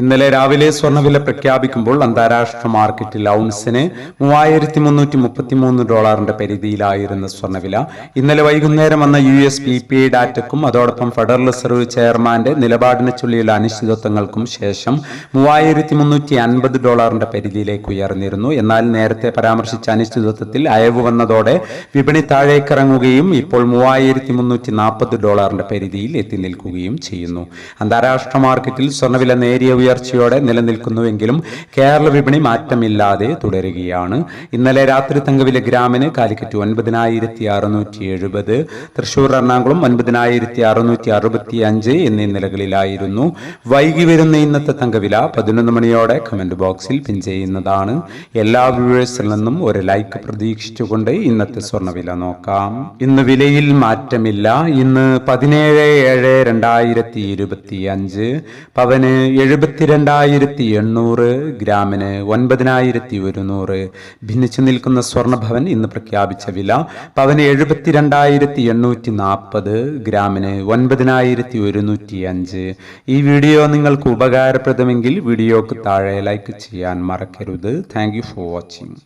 ഇന്നലെ രാവിലെ സ്വർണവില പ്രഖ്യാപിക്കുമ്പോൾ അന്താരാഷ്ട്ര മാർക്കറ്റിൽ ഔൺസിന് മൂവായിരത്തി മുന്നൂറ്റി മുപ്പത്തിമൂന്ന് ഡോളറിന്റെ പരിധിയിലായിരുന്ന സ്വർണവില ഇന്നലെ വൈകുന്നേരം വന്ന U S P P I ഡാറ്റക്കും അതോടൊപ്പം ഫെഡറൽ റിസർവ് ചെയർമാന്റെ നിലപാടിനെ ചൊല്ലിയുള്ള അനിശ്ചിതത്വങ്ങൾക്കും ശേഷം മൂവായിരത്തി മുന്നൂറ്റി അൻപത് ഡോളറിന്റെ പരിധിയിലേക്ക് ഉയർന്നിരുന്നു. എന്നാൽ നേരത്തെ പരാമർശിച്ച അനിശ്ചിതത്വത്തിൽ അയവ് വന്നതോടെ വിപണി താഴേക്കിറങ്ങുകയും ഇപ്പോൾ മൂവായിരത്തി മുന്നൂറ്റി നാൽപ്പത് ഡോളറിന്റെ പരിധിയിൽ എത്തി നിൽക്കുകയും ചെയ്യുന്നു. അന്താരാഷ്ട്ര മാർക്കറ്റിൽ സ്വർണവില നേരിയ ഉയർച്ചയോടെ നിലനിൽക്കുന്നുവെങ്കിലും കേരള വിപണി മാറ്റമില്ലാതെ തുടരുകയാണ്. ഇന്നലെ രാത്രി തങ്കവില ഗ്രാമിന് കാലിക്കറ്റ് ഒൻപതിനായിരത്തി അറുന്നൂറ്റി എഴുപത് തൃശൂർ എറണാകുളം ഒൻപതിനായിരത്തി അറുന്നൂറ്റി അറുപത്തി അഞ്ച് എന്നീ നിലകളിലായിരുന്നു. വൈകി വരുന്ന ഇന്നത്തെ തങ്കവില പതിനൊന്ന് മണിയോടെ കമന്റ് ബോക്സിൽ പിൻ ചെയ്യുന്നതാണ്. എല്ലാ വ്യൂവേഴ്സിൽ നിന്നും ഒരു ലൈക്ക് പ്രതീക്ഷിച്ചുകൊണ്ട് ഇന്നത്തെ സ്വർണവില നോക്കാം. ഇന്ന് വിലയിൽ മാറ്റമില്ല. ഇന്ന് പതിനേഴ് ഏഴ് രണ്ടായിരത്തി ഇരുപത്തി അഞ്ച് പവന് എഴുപത്തിരണ്ടായിരത്തി എണ്ണൂറ് ഗ്രാമിന് ഒൻപതിനായിരത്തി ഒരുന്നൂറ് ഭിന്നിച്ചു നിൽക്കുന്ന സ്വർണഭവൻ ഇന്ന് പ്രഖ്യാപിച്ച വില പവന് എഴുപത്തിരണ്ടായിരത്തി എണ്ണൂറ്റി നാൽപ്പത് ഗ്രാമിന് ഒൻപതിനായിരത്തി ഒരുന്നൂറ്റി അഞ്ച് ഈ വീഡിയോ നിങ്ങൾക്ക് ഉപകാരപ്രദമെങ്കിൽ വീഡിയോക്ക് താഴെ ലൈക്ക് ചെയ്യാൻ മറക്കരുത്. Thank you for watching.